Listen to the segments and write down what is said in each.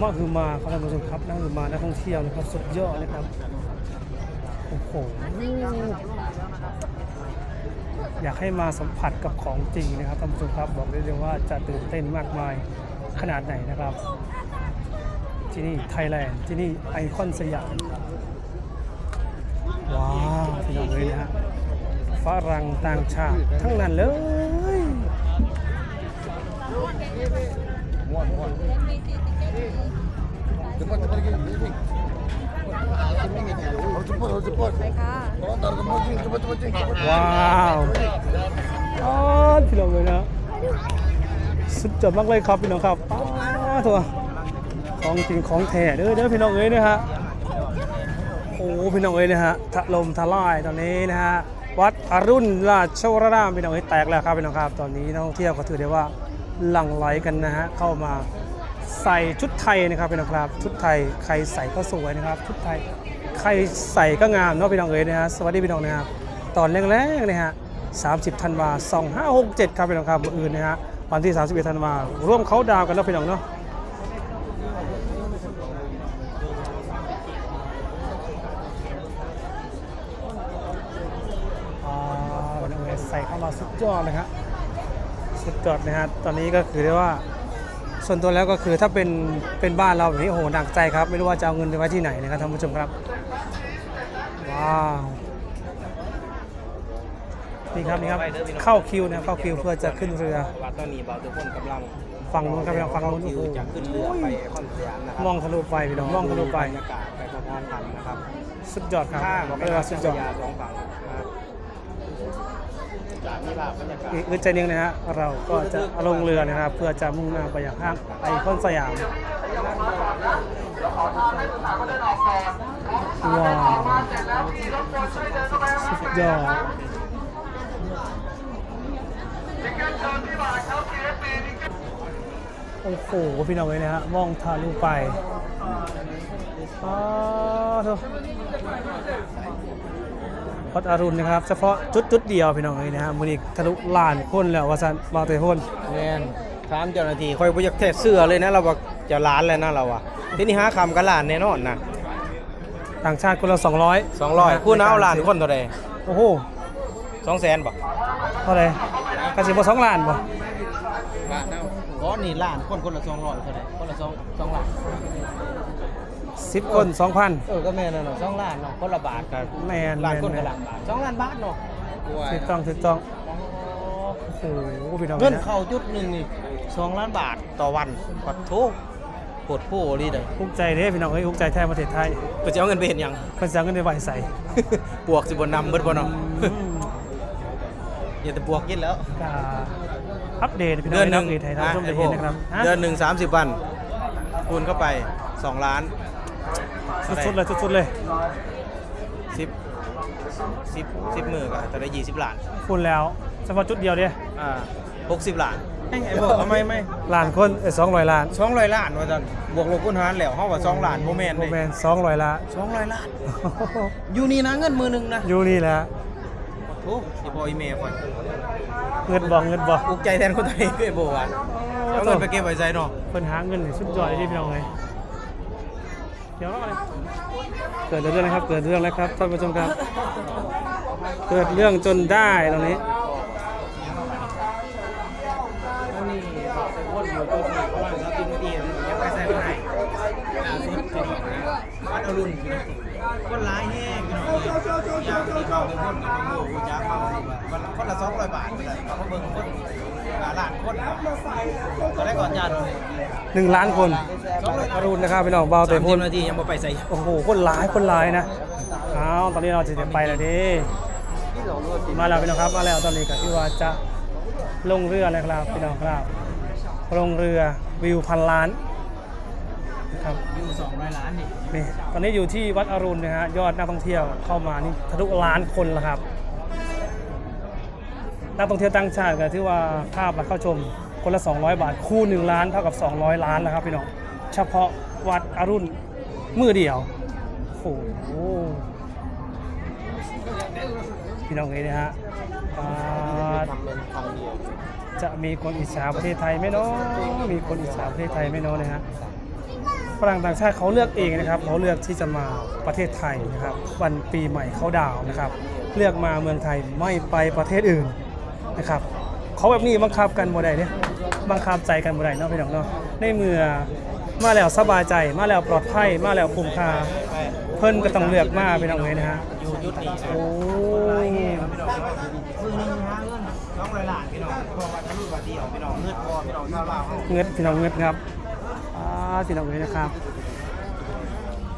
มาคือมาครับท่านผู้ชมครับนั่งคือมานักท่องเที่ยวนะครับสุดยอดนะครับโอ้โหอยากให้มาสัมผัสกับของจริงนะครับท่านผู้ชมครับบอกได้เลยว่าจะตื่นเต้นมากมายขนาดไหนนะครับ ที่นี่ไทยแลนด์ที่นี่ไอคอนสยามว้าวพี่น้องเลยนะฮะฝรั่งต่างชาติทั้งนั้นเลย Cepat cepat lagi. Ini. Harus cepat harus cepat. Orang tak ada kemaju. Cepat cepat cing. Cepat. ว้าวอ๋อพี่น้องเลยนะสุดยอดมากเลยครับพี่น้องครับอ๋อตัวของจริงของแท้เด้อเด้อพี่น้องเอ้ยนะฮะโอ้พี่น้องเอ้ยนะฮะถล่มทลายตอนนี้นะฮะวัดอรุณราชวรารามพี่น้องเอ้ยแตกแล้วครับพี่น้องครับ ตอนนี้นักท่องเที่ยวก็ถือได้ว่า หลั่งไหลกันนะฮะเข้ามาใส่ชุดไทยนะครับพี่น้องครับ ชุดไทยใครใส่ก็สวยนะครับ ชุดไทยใครใส่ก็งามเนาะพี่น้องเอ้ยนะฮะสวัสดีพี่น้องนะครับตอนแรกๆนะฮะ30ธันวา2567 ครับพี่น้องครับอื่นนะฮะวันที่ 31ธันวาร่วมเขาดาวกันแล้วพี่น้องเนาะอ่าวันนี้ใส่เข้ามาสุดยอดเลยครับ สุดยอดนะฮะตอนนี้ก็คือได้ว่าส่วนตัวแล้วก็คือถ้าเป็นเป็นบ้านเราแบบนี้โอ้โหหนักใจครับ ไม่รู้ว่าจะเอาเงินไปไว้ที่ไหนนะครับท่านผู้ชมครับ ว้าวนี่ครับนี่ครับเข้าคิวนะครับเข้าคิวเพื่อจะขึ้นเรือว่าตอนนี้เบาทุกคนกำลังฝั่งนู้นครับฝั่งนู้นคิวโอ้โหจะขึ้นเรือไปคอนสยามนะครัมองทะลุไปพี่น้องมองทะลุไปบรรยากาศไปพร้อมๆกันนะครับสุดยอดครับข้างบอกแม่เลยว่าน้ำสุดยเจ้าอดพระยาสองฝั่งนะครับ จากนี่ภาพบรรยากาศอีกอึดใจหนึงนะฮะเราก็จะลงเรือนะครับ เพื่อจะมุ่งหน้าไปยังห้างไอคอนสยามว้าวสุดยอดโอ้โหพี่น้องเลยนะฮะมองทะลุไปอ๋อโวัดอรุณนะครับ เฉพาะจุดจุดๆเดียวพี่น้องเลยนะฮะมือนี้ทะลุล้านคนแล้วว่าซันมาเตะพ่นแม่นถามเจ้าหน้าที่คอยบ่อยากแทะเสื้อเลยนะเราว่าจะล้านแล้วนะเราอะที่นี่หาคำกันล้านแน่นอนนะต่างชาติคนละ200 200คุณเอาล้านคนเท่าใดโอ้โห200,000บ่เท่าไหร่กระสิบสองล้านบ่บาทเอาอ๋อนี่ล้านคนคนละ200เท่าใดคนละ2 2ล้าน สิบคนสองพันเออก็แม่นน่ะเนาะ2ล้านเนาะคนละบาทกันแม่นล้านคนแม่กับนล้านบาท2ล้านบาทเนาะถูกต้องถูกต้องโอ้โหพี่น้องเงินนะเข้าจุดหนึงนี่2ล้านบาทต่อวันปัดโทปวดโพลีเด้อภูมิใจเด้พี่น้องเอ้ยภูมิใจแท้ประเทศไทยก็จะเอาเงินไปเห็นหยังเพิ่นจะเอาเงินไปไหวใส่ปวกสิบนนำเบิดบ่เนาะอืมอย่าแต่ปวกกินแล้วก็อัปเดตพี่น้องเดือนหนึ่งอัปเดตให้ท่านผู้ชมได้เห็นนะครับฮะเดือนหนึ่งสามสิบวันคูณเข้าไปสองล้าน สุดๆเลยสุดๆเลยสิบสิบสิบหมื่นก็จะได้ยี่สิบล้านคุณแล้วเฉพาะจุดเดียวเดียอ่าหกสิบล้านไอ้บอกทำไมไม่ล้านคนเอ้สองร้อยล้านสองร้อยล้านว่าจันบวกลบคูณหารแล้วเฮาว่าสองล้านโมเมนต์โมเลยแมนสองร้อยล้านสองร้อยล้านอยู่นี่นะเงินมือหนึ่งนะอยู่นี่แหละโอ้ยบออีเมลก่อนเงินบอกเงินบอกอุกใจแทนคนไทยก็ไอ้โบอะเอาเงินไปเก็บไว้ใจเนาะเพิ่นหาเงินนี่สุดยอดเลยที่พี่น้องเลยเดี๋ยวอะไรเกิดเรื่องอะไรครับ เกิดเรื่องแล้วครับท่านผู้ชมครับ เกิดเรื่องจนได้ตรงนี้อันนี้บอกใส่คนอยู่ตัวนี้ประมาณสามสิบนาทียังไปใส่ไม่ได้ล่าสุดเป็นวัดอรุณคนร้ายแห้งพี่น้องเลยอยากที่เขาเป็นคนกับโมกูจ้าเขาวันละคนละสองร้อยบาทก็ได้เขาเบิ่งคนหาล้านคนก็ได้ก่อนจันหนึ่งล้านคน อรุณนะครับพี่น้องเบาสาแต่มพูสินบนาทียังบ่ไปใส่โอ้โหคนร้ายคนร้ายนะอ้าวตอนนี้เราจะไปแล้วดิมาแล้วพี่น้องครับมาแล้วตอนนี้ก็ที่ว่าจะลงเรือแล้วครับพี่น้องครับลงเรือวิวพันล้านนะครับอยู่สองร้อยล้านนี่นี่ตอนนี้อยู่ที่วัดอรุณนะฮะยอดนักท่องเที่ยวเข้ามานี่ทะลุล้านคนแล้วครับนักท่องเที่ยวต่างชาติก็ที่ว่าค่าบัตรเข้าชมคนละ 200 บาท คู่ 1 ล้านเท่ากับ 200 ล้านแล้วครับพี่น้อง เฉพาะวัดอรุณมือเดียว โอ้โหพี่น้องเลยนะฮะจะมีคนอิจฉาประเทศไทยไหมเนาะมีคนอิจฉาประเทศไทยไหมเนาะนะฮะฝรั่งต่างชาติเขาเลือกเองนะครับเขาเลือกที่จะมาประเทศไทยนะครับ วันปีใหม่เขาดาวน์นะครับ เลือกมาเมืองไทยไม่ไปประเทศอื่นนะครับเขาแบบนี้บังคับกันบ่ได้เนี่ยบังคับใจกันบ่ได้เนาะพี่น้องเนาะในเมื่อ มาแล้วสบายใจมาแล้วปลอดภัยมาแล้วคุ้มค่าเพิ่นก็ต้องเลือกมาพี่น้องเลยนะฮะอยู่ยุดนี่นะโอ้หลายแห้งพี่น้องมือหนึงหาเงินน้องหลายๆพี่น้องเพราะว่าทะลุว่าเดียวพี่น้องเงินพอพี่น้องชาวลาวเขาเงิดพี่น้องเงิดครับอ่าพี่น้องเลยนะครับ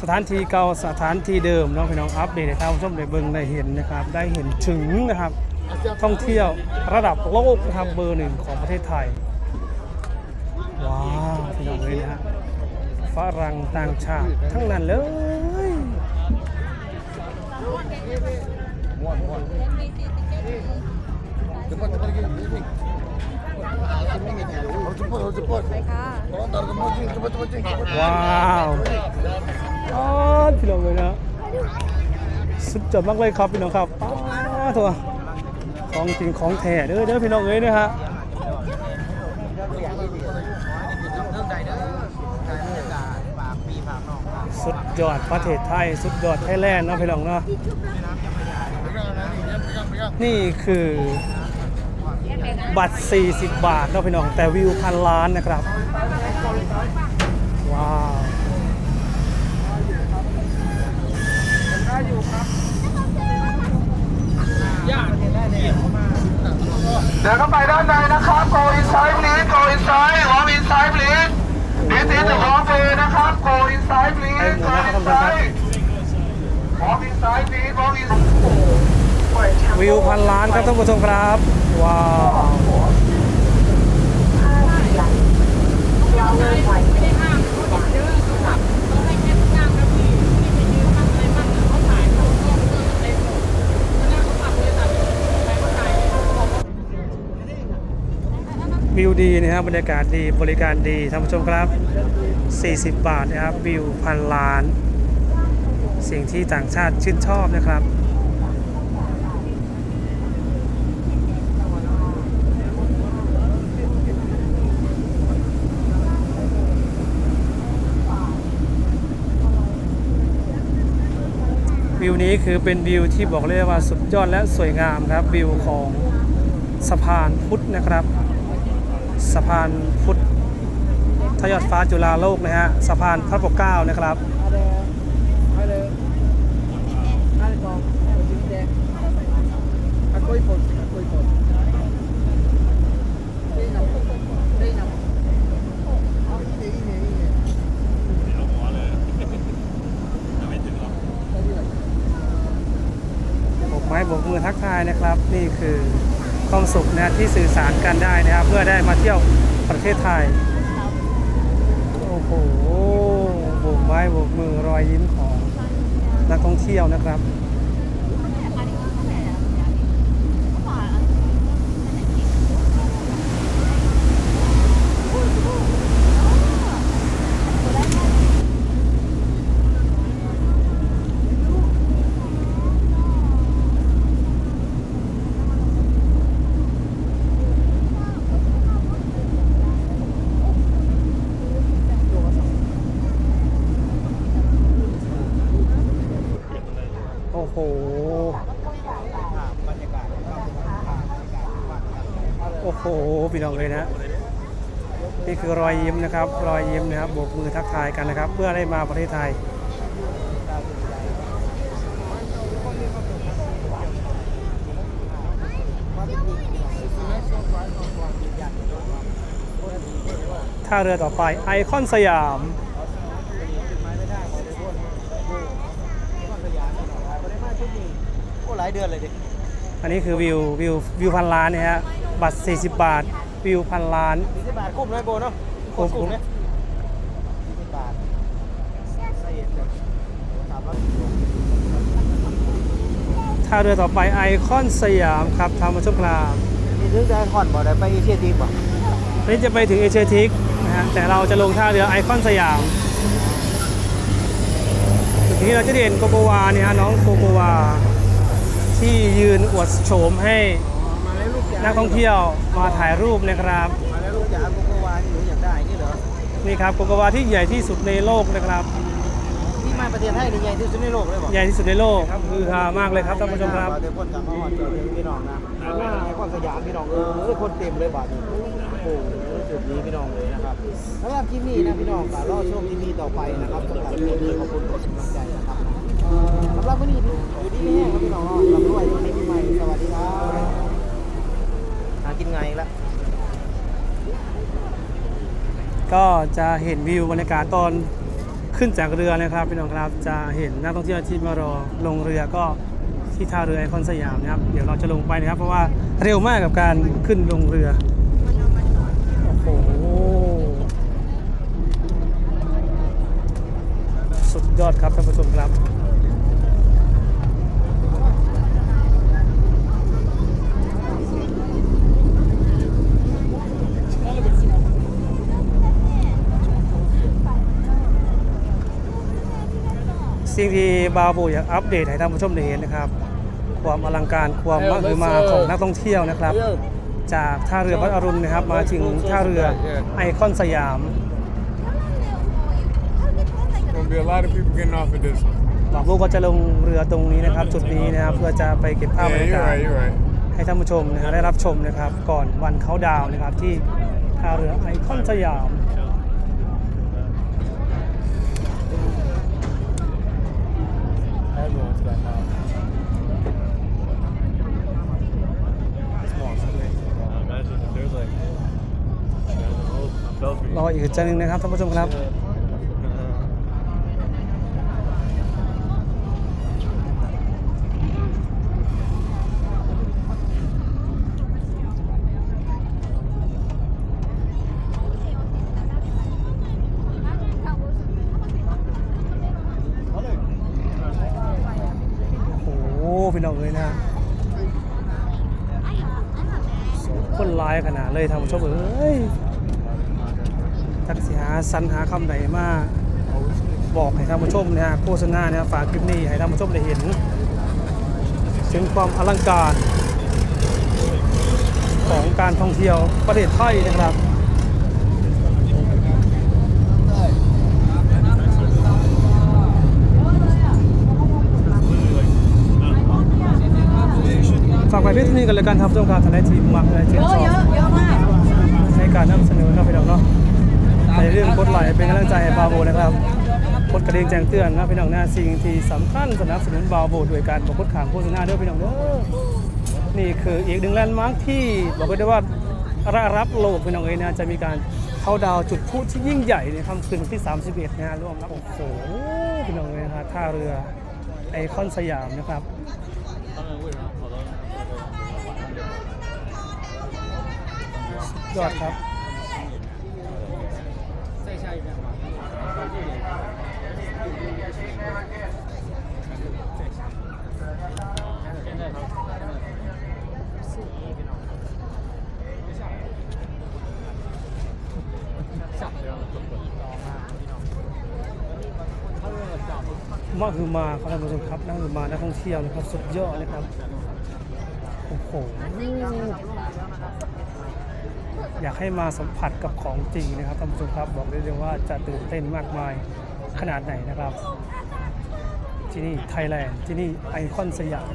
สถานที่เก่าสถานที่เดิมเนาะพี่น้องอัปเดตให้ท่านผู้ชมได้เบิ่งได้เห็นนะครับ ได้เห็นถึงนะครับท่องเที่ยวระดับโลกนะครับเบอร์หนึ่งของประเทศไทยว้าวพี่น้องเลยนะฮะ ฝรั่งต่างชาติ ทั้งนั้นเลยว้าวอ๋อพี่น้องเลยนะสุดยอดมากเลยครับพี่น้องครับอ้าวตัวของจริงของแท้เด้อเด้อพี่น้องเอ้ยนะฮะ เรื่องใดเด้อการบรรยากาศฝากปีฝากน้องฝาก สุดยอดประเทศไทย สุดยอดไทยแลนด์เนาะพี่น้องเนาะนี่คือบัตร 40 บาทเนาะพี่น้องแต่วิวพันล้านนะครับ ว้าวญาติเกี่ยวมาเดินเข้าไปด้านในนะครับ go inside please go inside walk inside please this is the walk way นะครับ go inside ไป please หม go ดแล้วครับท่านผู้ชมครับ inside walk inside please walk inside วิวพันล้านครับท่านผู้ชมครับ ว้าว วิวดีนะครับบรรยากาศดีบริการดีท่านผู้ชมครับ 40 บาทนะครับวิวพันล้าน สิ่งที่ต่างชาติชื่นชอบนะครับวิวนี้คือเป็นวิวที่บอกเลยว่าสุดยอดและสวยงามครับวิวของสะพานพุทธนะครับ สะพานพุทธทยอดฟ้าจุฬาโลกนะฮะสะพานพระปกเกล้านะครับบกไม้บกมือทักทายนะครับ นี่คือ ความสุขนะที่สื่อสารกันได้นะครับ เพื่อได้มาเที่ยวประเทศไทย โอ้โหโบกไม้โบกมือรอยยิ้มของนักท่องเที่ยวนะครับ โอ้โห โอ้โห พี่น้องเลยนะนี่คือรอยยิ้มนะครับ รอยยิ้มนะครับโบกมือทักทายกันนะครับ เพื่อได้มาประเทศไทยท่าเรือต่อไปไอคอนสยามโอ้หลายเดือนเลยดิอันนี้คือวิววิววิวพันล้านเนี่ยฮะบัตร 40 บาท วิวพันล้านสี่สิบบาทคุ้มเลยโบเนาะคุ้มคุ้มเนี่ยสี่สิบบาทใส่เอ็ดเลยถามว่าท่าเรือต่อไปไอคอนสยามครับทางมาชมกลางมีถึงจะผ่อนบ่ได้ไปเชียร์ทีมบ่อันนี้จะไปถึงเอเชียทิกนะฮะแต่เราจะลงท่าเรือไอคอนสยามทีนี้เราจะเห็นโกโกวาเนี่ยฮะน้องโกโกวาที่ยืนอวดโฉมให้ นักท่องเที่ยวมาถ่ายรูปนะครับมาแล้วลูกจ๋าโกโกวานี่หนูอยากได้นี่เหรอนนี่ครับโกโกวาที่ใหญ่ที่สุดในโลกนะครับที่มาประเทศไทยนี่ใหญ่ที่สุดในโลกเลยบอกใหญ่ที่สุดในโลกคือฮามากเลยครับท่านผู้ชมครับเดี๋ยวคนกลับมาหอดเจอพี่น้องนะไอ้คนสยามพี่น้องเออคนเต็มเลยบาทนี้โอ้โหจุดนี้พี่น้องเลยนะครับสำหรับคลิปนี้นะพี่น้องก็รอชมคลิปนี้ต่อไปนะครับสำหรับคลิปนี้ขอบคุณทุกกำลังใจนะครับสำหรับวันนี้อยู่ที่แห้งครับพี่น้องลำด้วยวันนี้ปีใหม่สวัสดีครับหากินไงละ ก็จะเห็นวิวบรรยากาศตอนขึ้นจากเรือนะครับพี่น้องครับจะเห็นนักท่องเที่ยวที่มารอลงเรือก็ที่ท่าเรือไอคอนสยามนะครับเดี๋ยวเราจะลงไปนะครับ เพราะว่าเร็วมากกับการขึ้นลงเรือโอ้โหสุดยอดครับท่านผู้ชมครับ สิ่งที่บาวโบอยากอัปเดตให้ท่านผู้ชมได้เห็นนะครับ ความอลังการความมหึมาของนักท่องเที่ยวนะครับ จากท่าเรือวัดอรุณนะครับ มาถึงท่าเรือไอคอนสยาม Gonna be a lot of people getting off of this one. บาวโบก็จะลงเรือตรงนี้นะครับ จุดนี้นะครับเพื่อจะไปเก็บภาพบร Yeah, รยา you're กาศ right, you're right. ให้ท่านผู้ชมนะฮะได้รับชมนะครับ ก่อนวันเขาดาวน์นะครับที่ท่าเรือไอคอนสยาม Everyone's got now. Imagine if there's like, รออีกจันหนึ่งนะครับท่านผู้ชมครับโอ้โหพี่น้องเลยนะส องคนร้ายขนาดเลยท่านผู้ชมเอ้ยทักสิหาสันหาคำไหนมาบอกให้ท่านผู้ชมนะฮะโฆษณาเนี่ยฝากคลิปนี้ให้ท่านผู้ชมได้เห็น ถึงความอลังการของการท่องเที่ยวประเทศไทยนะครับ ฝากไปเพื่อนที่นี่กันเลยกันครับช่วงการทะเลทีมมักและเจียนเยชอะอบเยอะเยอะมากในการนำเสนอครับพี่น้องเนาะในเรื่องกดไลค์เป็นกำลังใจให้บาโบนะครับกดกระดิ่งแจ้งเตือนนะพี่น้องนะสิ่งที่สำคัญสนับสนุนบาโบด้วยการบอกกดขางโฆษณาด้วยพี่น้องเด้อนี่คืออีกหนึ่งแลนด์มาร์คที่บอกไว้ได้ว่าระรับโลกพี่น้องเอ้ยนะจะมีการเข้าดาวน์จุดพลุที่ยิ่งใหญ่ในค่ำคืนวันที่ 31นะฮะร่วมรับโอ้โหพี่น้องเอ้ยนะฮะท่าเรือไอคอนสยามนะครับ ยอดครับใช่ใช่แบบมาคือมาครับท่านผู้ชมครับนั่นคือมานักท่องเที่ยวนะครับ สุดยอดเลยครับ โอ้โห อยากให้มาสัมผัสกับของจริงนะครับท่านผู้ชมครับบอกได้เลยว่าจะตื่นเต้นมากมายขนาดไหนนะครับ ที่นี่ไทยแลนด์ที่นี่ไอคอนสยาม